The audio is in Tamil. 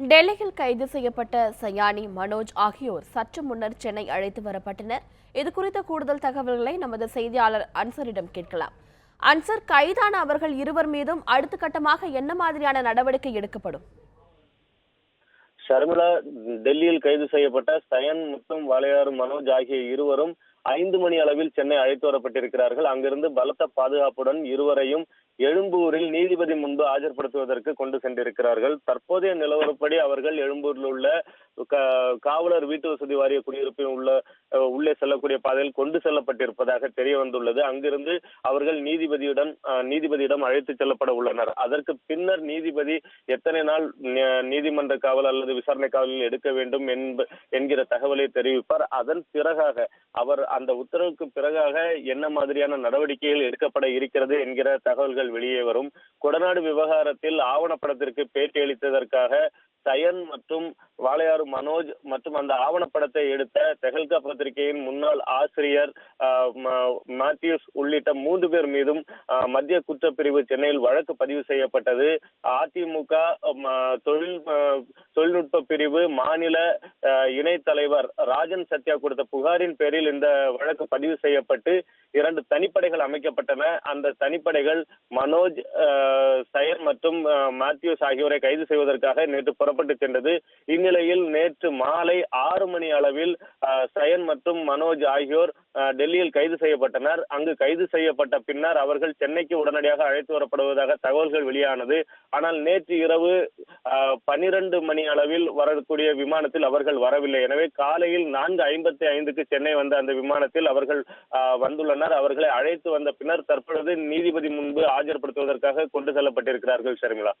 டெல்லியில் கைது செய்யப்பட்ட சயானி மனோஜ் ஆகியோர் சற்று முன்னர் சென்னை அழைத்து வரப்பட்டனர். இது குறித்த கூடுதல் தகவல்களை நமது செய்தியாளர் அன்சரிடம் கேட்கலாம். அன்சர் கைதான அவர்கள் இருவர் மீதும் அடுத்த கட்டமாக என்ன மாதிரியான நடவடிக்கை எடுக்கப்படும்? ஷர்மிளா டெல்லியில் கைது செய்யப்பட்ட சயன் மற்றும் வாளையாறு மனோஜ் ஆகிய இருவரும் ஐந்து மணி அளவில் சென்னை அழைத்து வரப்பட்டிருக்கிறார்கள். அங்கிருந்து பலத்த பாதுகாப்புடன் இருவரையும் எழும்பூரில் நீதிபதி முன்பு ஆஜர்படுத்துவதற்கு கொண்டு சென்றிருக்கிறார்கள். தற்போதைய நிலவரப்படி அவர்கள் எழும்பூரில் உள்ள க- காவலர் வீட்டு வசதி வாரிய குடியிருப்பில் உள்ள செல்லக்கூடிய பாதையில் கொண்டு செல்லப்பட்டிருப்பதாக தெரிய வந்துள்ளது. அங்கிருந்து அவர்கள் நீதிபதியுடன் நீதிபதியிடம் அழைத்து செல்லப்பட உள்ளனர். அதற்கு பின்னர் நீதிபதி எத்தனை நாள் நீதிமன்ற காவல் அல்லது விசாரணை காவலில் எடுக்க வேண்டும் என்கிற தகவலை தெரிவிப்பார். அதன் பிறகாக அவர் அந்த உத்தரவுக்கு பிறகாக என்ன மாதிரியான நடவடிக்கைகள் எடுக்கப்பட இருக்கிறது என்கிற தகவல்கள் வெளியே வரும். கொடநாடு விவகாரத்தில் ஆவணப்படத்திற்கு பேட்டி அளித்ததற்காக சயன் மற்றும் வாளையாறு மனோஜ் மற்றும் அந்த ஆவணப்படத்தை எடுத்த தெஹல்கா பத்திரிகையின் முன்னாள் ஆசிரியர் மாத்யூஸ் உள்ளிட்ட மூன்று பேர் மீதும் மத்திய குற்றப்பிரிவு சென்னையில் வழக்கு பதிவு செய்யப்பட்டது. அதிமுக தொழில் தொழில்நுட்ப பிரிவு மாநில ஆஹ், இணைத் தலைவர் ராஜன் சத்யா கொடுத்த புகாரின் பேரில் இந்த வழக்கு பதிவு செய்யப்பட்டு இரண்டு தனிப்படைகள் அமைக்கப்பட்டன. அந்த தனிப்படைகள் மனோஜ் சயர் மற்றும் மாத்யூஸ் ஆகியோரை கைது செய்வதற்காக நேற்று புறப்பட்டு சென்றது. இந்நிலையில் நேற்று மாலை ஆறு மணி அளவில் சயன் மற்றும் மனோஜ் ஆகியோர் டெல்லியில் கைது செய்யப்பட்டனர். அங்கு கைது செய்யப்பட்ட பின்னர் அவர்கள் சென்னைக்கு உடனடியாக அழைத்து வரப்படுவதாக தகவல்கள் வெளியானது. ஆனால் நேற்று இரவு பனிரெண்டு மணி அளவில் வரக்கூடிய விமானத்தில் அவர்கள் வரவில்லை. எனவே காலையில் நான்கு ஐம்பத்தி ஐந்துக்கு சென்னை வந்த அந்த விமானத்தில் அவர்கள் வந்துள்ளனர். அவர்களை அழைத்து வந்த பின்னர் தற்பொழுது நீதிபதி முன்பு ஆஜர்படுத்துவதற்காக கொண்டு செல்லப்பட்டிருக்கிறார்கள் ஷர்மிளா.